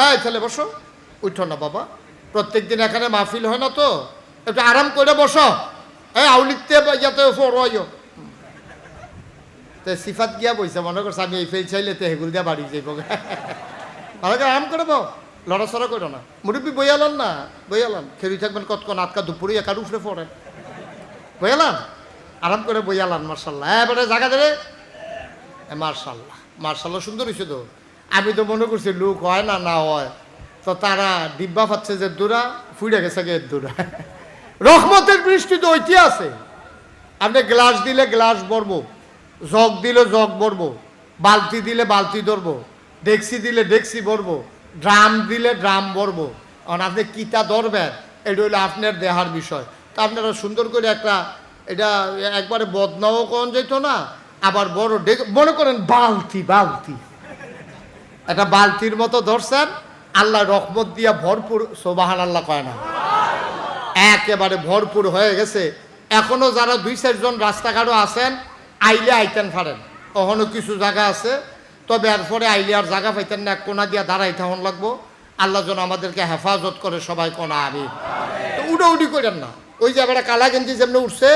এই ছেলে বসো। উঠো না, বাবা। প্রত্যেক দিন এখানে মাহফিল হয় না তো। একটু আরাম করে বসো। এই, আউলিতে যাতে ফরয় তে সিফাত গিয়া বইছে, মনে করছে আমি এই ফেল চাইলে তে হেগুল দিয়া বাড়ি যাইব। ভালো করে আরাম করে বো লড়াচড়া করো না। মুরব্বী বইয়ালান না? বইয়ালান। খেলি থাকবেন কতক্ষণ? আটকা দুপুরে একার উফরে পড়েন বইয়ালান? আরাম করে বইয়ালান মার্শাল্লাহ এবারে জায়গা দেবে মার্শাল্লাহ মার্শাল্লাহ সুন্দর হয়েছে তো। আমি তো মনে করছি লুক হয় না না হয়। তো তারা ডিব্বা পাচ্ছে যে দূরা ফুড়ে গেছে গে দূরা। রহমতের বৃষ্টি তো ওইটি আছে। আপনি গ্লাস দিলে গ্লাস ভরবো, জগ দিলে জগ ভরবো, বালতি দিলে বালতি ধরবো, ডেক্সি দিলে ডেক্সি ভরবো, ড্রাম দিলে ড্রাম ভরবো। কারণ আপনি কিতা ধরবেন, এটা হলো আপনার দেহার বিষয়। তা আপনারা সুন্দর করে একটা, এটা একবারে বদনাও কন যেত না, আবার বড় ডেক মনে করেন বালতি বালতি। একটা বালতির মতো ধরছেন আল্লাহ রহমত দিয়া ভরপুর সোবাহান আল্লাহ কয় না। একেবারে ভরপুর হয়ে গেছে। এখনও যারা দুই চারজন রাস্তাঘাটও আছেন, আইলে আইতেন পারেন কখনো কিছু জায়গা আছে, তবে এরপরে আইলে আর জায়গা পাইতেন না কোনা দিয়া দাঁড়াইতে হন লাগবো। আল্লাহ যেন আমাদেরকে হেফাজত করে সবাই কোনা আমি তো উডো করেন না। ওই যে এবারে কালা গেঞ্জি যেমনি উঠছে,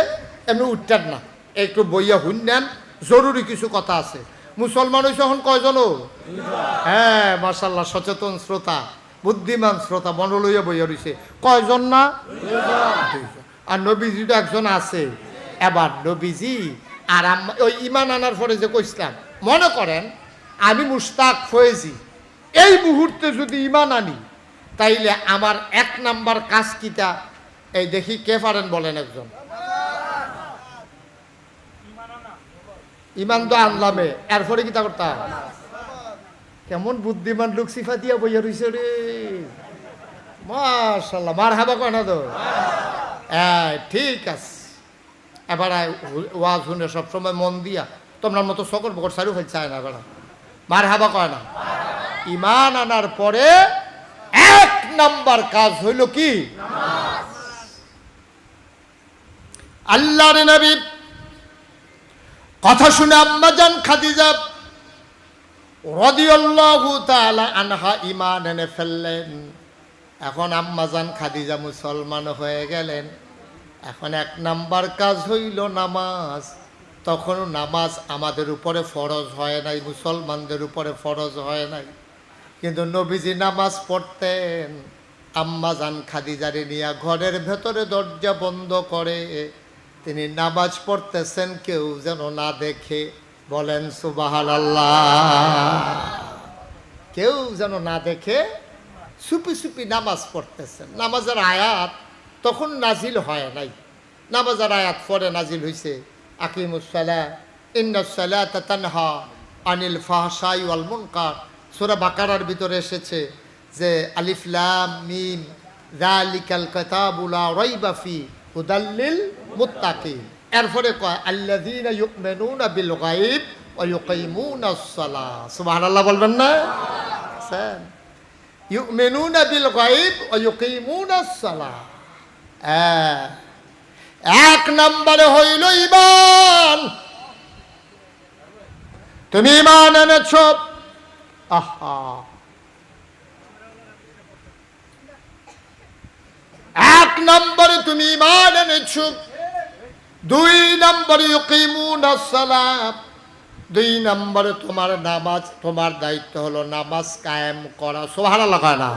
এমনি উঠতেন না। একটু বইয়া হুন নেন, জরুরি কিছু কথা আছে। মুসলমান হয়েছে এখন কয়জনও হ্যাঁ মার্শাল্লাহ সচেতন শ্রোতা, বুদ্ধিমান শ্রোতা মন লইয়া বইয়া রয়েছে কয়জন না। আর নবীজি তো একজন আছে। এবার নবীজি আর ওই ইমান আনার পরে যে কইসলাম মনে করেন, আমি মুস্তাক ফয়েজি। এই মুহূর্তে যদি ইমান আনি, তাইলে আমার এক নাম্বার কাজ কিটা এই দেখি কে পারেন বলেন একজন। ইমান তো আনলামে এরপরে কিতা করতাম? কেমন বুদ্ধিমান লোক সিফা দিয়া বইয়া রইছে রে। মাশাল্লাহ মার হাবা কয় না তো? হ্যাঁ ঠিক আছে। এবার ওয়াজ শুনে সবসময় মন দিয়া তোমরা মতো সকল বকর সারু ফেল চায় না বেড়া। মার হাবা কয় না? ইমান আনার পরে এক নাম্বার কাজ হইল কি? আল্লাহর নবী কথা শুনে আম্মাজান খাদিজা রদিয়াল্লাহু তাআলা আনহা ঈমান এনে ফেললেন। এখন আম্মাজান খাদিজা মুসলমান হয়ে গেলেন। এখন এক নাম্বার কাজ হইল নামাজ। তখনও নামাজ আমাদের উপরে ফরজ হয় নাই, মুসলমানদের উপরে ফরজ হয় নাই। কিন্তু নবীজি নামাজ পড়তেন। আম্মাজান খাদিজারে নিয়ে ঘরের ভেতরে দরজা বন্ধ করে তিনি নামাজ পড়তেছেন কেউ যেন না দেখে। বলেন সুবাহান কেউ যেন না দেখে সুপি সুপি নামাজ পড়তেছেন। নামাজের আয়াত তখন নাজিল হয় নাই। নামাজের আয়াত পরে নাজিল হয়েছে আকিমুসালা ইন্নাসালা তানহা আনিল ফাহসাই ওয়াল মুনকার। সূরা বাকারার ভিতরে এসেছে যে আলিফলাম মিম, যালিকাল কিতাবুলা রাইবা ফি হুদাল্লিল মুত্তাকিন এরপরে কয় আল্লাযীনা ইউমিনুনা বিল গায়ব ওয়া ইউকিমুনাস সালাহ সুবহানাল্লাহ বলবেন না স্যার ইউমিনুনা বিল গায়ব ওয়া ইউকিমুনাস সালাহ হ্যাঁ এক নম্বরে হইল ইমান তুমি ইমান এনেছ আহা এক নম্বরে তুমি ইমান এনেছ দুই নম্বরে দুই নম্বরে তোমার নামাজ, তোমার দায়িত্ব হলো নামাজ কায়েম করা। সোহারা লাগায় না।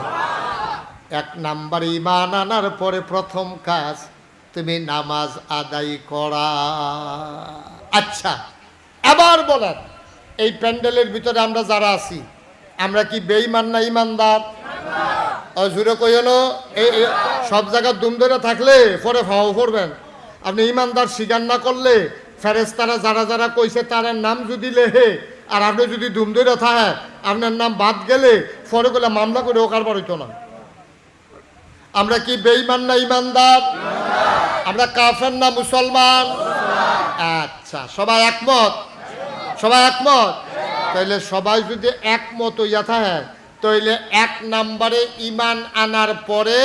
এক নাম্বার ইমান আনার পরে প্রথম কাজ, তুমি নামাজ আদায় করা। আচ্ছা এবার বলেন, এই প্যান্ডেলের ভিতরে আমরা যারা আছি, আমরা কি বেইমান না ইমানদার জুড়ে কই হলো? এই সব জায়গায় দুম ধরে থাকলে পরে ফাও করবেন আপনি ইমানদার স্বীকার না করলে ফেরেস্তারা যারা যারা কইছে তার নাম যদি লেহে, আর আপনি যদি দুম ধরে থাকে, আপনার নাম বাদ গেলে পরে গেলে মামলা করে ওকার হইতো না। আমরা কি বেইমান না ইমানদার? আমরা কাফের না মুসলমান? আচ্ছা সবাই একমত? সবাই একমত? তাইলে সবাই যদি একমত হইয়া থাকে, তাইলে এক নাম্বারে ইমান আনার পরে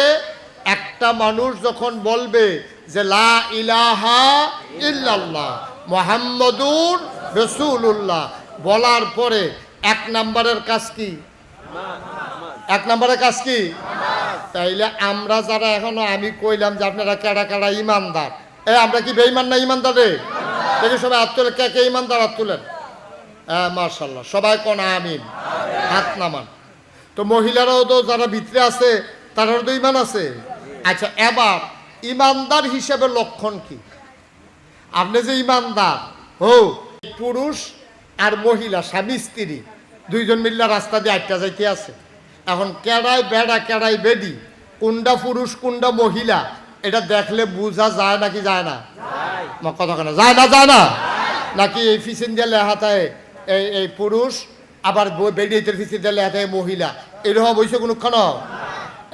একটা মানুষ যখন বলবে যে লা ইলাহা ইল্লাল্লাহ, মোহাম্মদুর রসুল্লাহ বলার পরে এক নাম্বারের কাজ কি? এক নম্বরের কাজ কি? তাইলে আমরা যারা এখনও, আমি কইলাম যে আপনারা কেডা কেডা ইমানদার এ, আমরা কি বেইমান না ইমানদার রে? দেখি সবাই হাত কে কে ইমানদার হাত হ্যাঁ মার্শাল্লাহ সবাই কোন আমিন? হাত নামান। তো মহিলারাও তো যারা ভিতরে আছে তারাও তো ইমান আছে। আচ্ছা এবার ইমানদার হিসেবে লক্ষণ কি? আপনি যে ইমানদার, হো, পুরুষ আর মহিলা, স্বামী, স্ত্রী, দুইজন মিল্লা রাস্তা দিয়ে আটটা যাইতে আছে। এখন কেড়াই বেড়া কেড়াই বেডি কোনটা পুরুষ কোনটা মহিলা, এটা দেখলে বোঝা যায় নাকি যায় না? কথা কেন যায় না যায় না? নাকি এই ফিসিন দিয়ে থাকে, এই এই পুরুষ, আবার বেডিয়েতের ফিসিন দিয়ে থাকে মহিলা, এরকম বইছে কোনোক্ষণ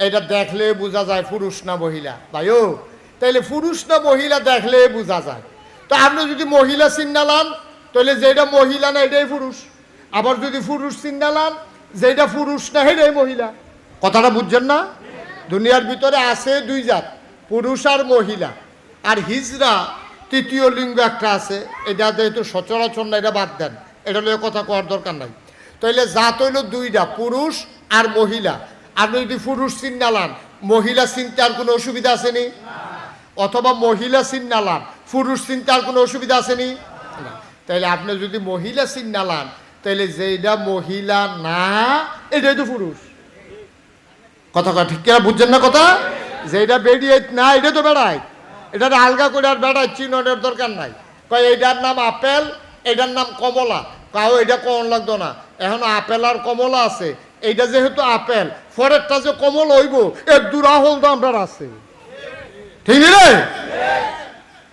এটা দেখলে বোঝা যায় পুরুষ না মহিলা। ভাইও, তাইলে পুরুষ না মহিলা দেখলে বোঝা যায়। তো আপনি যদি মহিলা চিন্নালান তাহলে যেটা মহিলা না এটাই পুরুষ। আবার যদি পুরুষ চিন্নালান যেটা পুরুষ না সেটাই মহিলা। কথাটা বুঝছেন না? দুনিয়ার ভিতরে আছে দুই জাত, পুরুষ আর মহিলা। আর হিজরা তৃতীয় লিঙ্গ একটা আছে, এটা যেহেতু সচরাচর না, এটা বাদ দেন। এটা নিয়ে কথা কওয়ার দরকার নাই। তাইলে জাত হইল দুইটা, পুরুষ আর মহিলা। আপনি যদি পুরুষ চিন্নালান মহিলা চিনতে আর কোনো অসুবিধা আসেনি? অথবা মহিলা চিন্নালান পুরুষ চিনতে আর কোনো অসুবিধা আসেনি? না। তাইলে আপনি যদি মহিলা চিন্নালান তাইলে যেটা মহিলা না, এটাই তো পুরুষ। কথা ঠিক কিনা? বুঝছেন না কথা? যেটা বেরিয়ে না এটা তো বেড়ায় এটা আলগা করে আর বেড়ায় চিনের দরকার নাই। কয় এটার নাম আপেল এটার নাম কমলা। কাউ এটা কমন লাগতো না। এখন আপেল আর কমলা আছে। এইটা যেহেতু আপেল পরেরটা যে কমল হইব, এর দুরাহল তো আমরা আছে। ঠিক রে?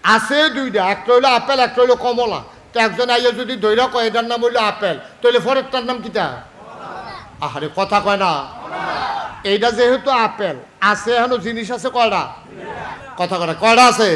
আছে দুইটা, একটা হইল আপেল, একটা হইল কমলা। তো একজন আইয়া যদি দৈরা কয়, এটার নাম হইল আপেল, তাহলে পরেরটার নাম কিটা আহারে, কথা কয় না। এইটা যেহেতু আপেল, আছে এখনও জিনিস আছে কয়টা? কথা কয়টা কয়টা আছে?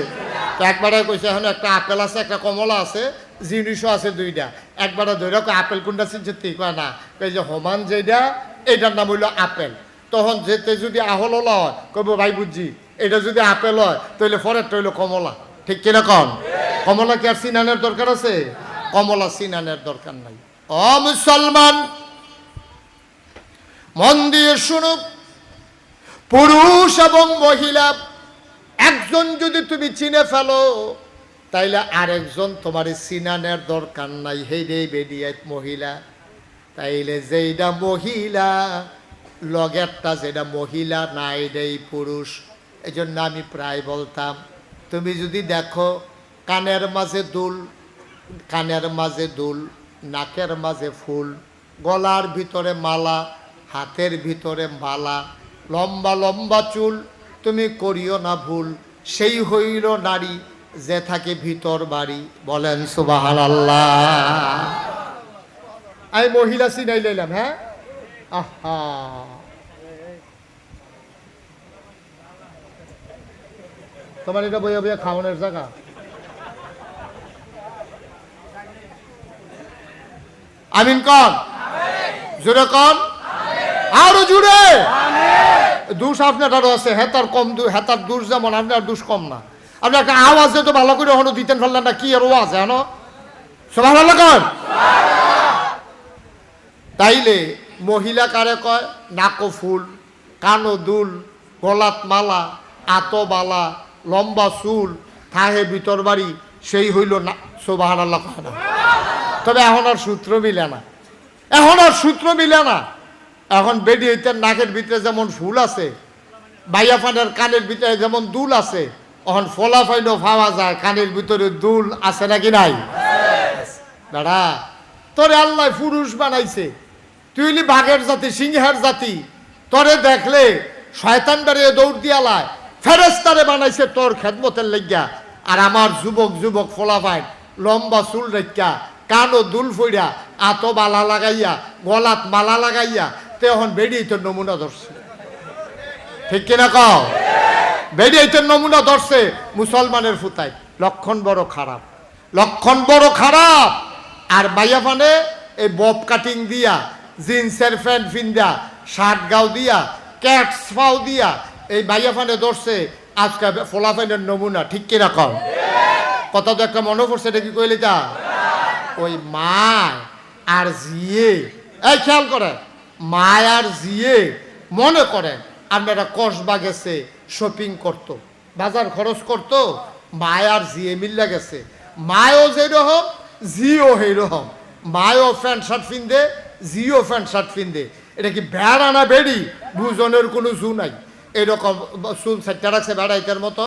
তো একবারে কইছে এখন একটা আপেল আছে, একটা কমলা আছে, জিনিসও আছে দুইটা। একবারে ধরে আপেল কোনটা চিনছে তুই কয় না? কই যে হমান যেটা এটার নাম হইল আপেল। তখন যেতে যদি আহল হলো হয়, কইব, ভাই, বুঝছি। এটা যদি আপেল হয় তাহলে পরেরটা হইল কমলা। ঠিক কিনা কম কমলা কি আর সিনানের দরকার আছে? কমলা সিনানের দরকার নাই। অ, মুসলমান! মন দিয়ে শুনুক। পুরুষ এবং মহিলা, একজন যদি তুমি চিনে ফেলো, তাইলে আরেকজন তোমার চিনানের দরকার নাই। হেডে বেডিয়াত মহিলা। তাইলে যেইটা মহিলা, লগেরটা যেটা মহিলা না এটাই পুরুষ। এই জন্য আমি প্রায় বলতাম, তুমি যদি দেখো কানের মাঝে দুল, কানের মাঝে দুল, নাকের মাঝে ফুল, গলার ভিতরে মালা, হাতের ভিতরে মালা, লম্বা লম্বা চুল, তুমি করিও না ভুল। সেই হইল নারী যে থাকে ভিতর বাড়ি। বলেন সুবাহান আল্লাহ আমি মহিলা চিনাই লইলাম হ্যাঁ আহা তোমার এটা বইয়া বইয়া খাওয়ানোর জায়গা? আমিন কন? জোরে কন? আরও জুড়ে দুষ আপনারও আছে, হেতার কম হেতার দুষ যেমন, আপনার দুষ কম না। আপনি একটা আওয়াজে তো ভালো করে হলো দিতেন ফেললেন না, কি আর ওয়াজ হেন সবাই ভালো কন? তাইলে মহিলা কারে কয়? নাকো ফুল, কানো দুল, গলাত মালা, আতো বালা, লম্বা চুল, থাহে ভিতর বাড়ি, সেই হইল না সোবাহান আল্লাহ তবে এখন আর সূত্র মিলে না। এখন আর সূত্র মিলে না। এখন বেডি হইতে নাকের ভিতরে যেমন ফুল আছে বাইয়াফানের কানের ভিতরে যেমন দুল আছে, এখন ফলা ফাইনও পাওয়া যায়, কানের ভিতরে দুল আছে নাকি নাই? দাদা তোরে আল্লাহ পুরুষ বানাইছে। তুই হলি বাঘের জাতি, সিংহের জাতি, তরে দেখলে শয়তান বেরিয়ে দৌড় দিয়ালায় ফেরেস্তারে বানাইছে তোর খেদমতের লেগিয়া। আর আমার যুবক যুবক ফলাফাইন লম্বা চুল রেখা, কানো দুল ফইরা আত বালা লাগাইয়া, গলাত মালা লাগাইয়া, তে এখন বেরিয়ে তোর নমুনা ধরছে। ঠিক কিনা কও? বেরিয়ে তোর নমুনা ধরছে মুসলমানের ফুতায়। লক্ষণ বড় খারাপ। লক্ষণ বড় খারাপ। আর মাইয়া ফানে এই বব কাটিং দিয়া জিন্সের প্যান্ট ফিন্দা, শার্ট গাও দিয়া, ক্যাটস ফাও দিয়া। এই বাইয়া ফানে ধরছে, আজকে ফোলা ফোলাফাইনের নমুনা, ঠিক কিনা কম কথা তো একটা মনে পড়ছে, এটা কি কইলে যা ওই মা আর জিয়ে। এই খেয়াল করে আর জিয়ে মনে করেন, আপনারা কসবা গেছে, শপিং করত, বাজার খরচ করত মায়ার জিয়ে মিল্লা গেছে। মায়ও যেরকম, জিও সেইরকম। মায়ও প্যান্ট শার্ট পিনদে জিও প্যান্ট শার্ট পিনদে। এটা কি বেড়া না বেড়ি দুজনের কোনো জু নাই। এরকম চুল সাইটটা রাখছে বেড়াইটার মতো।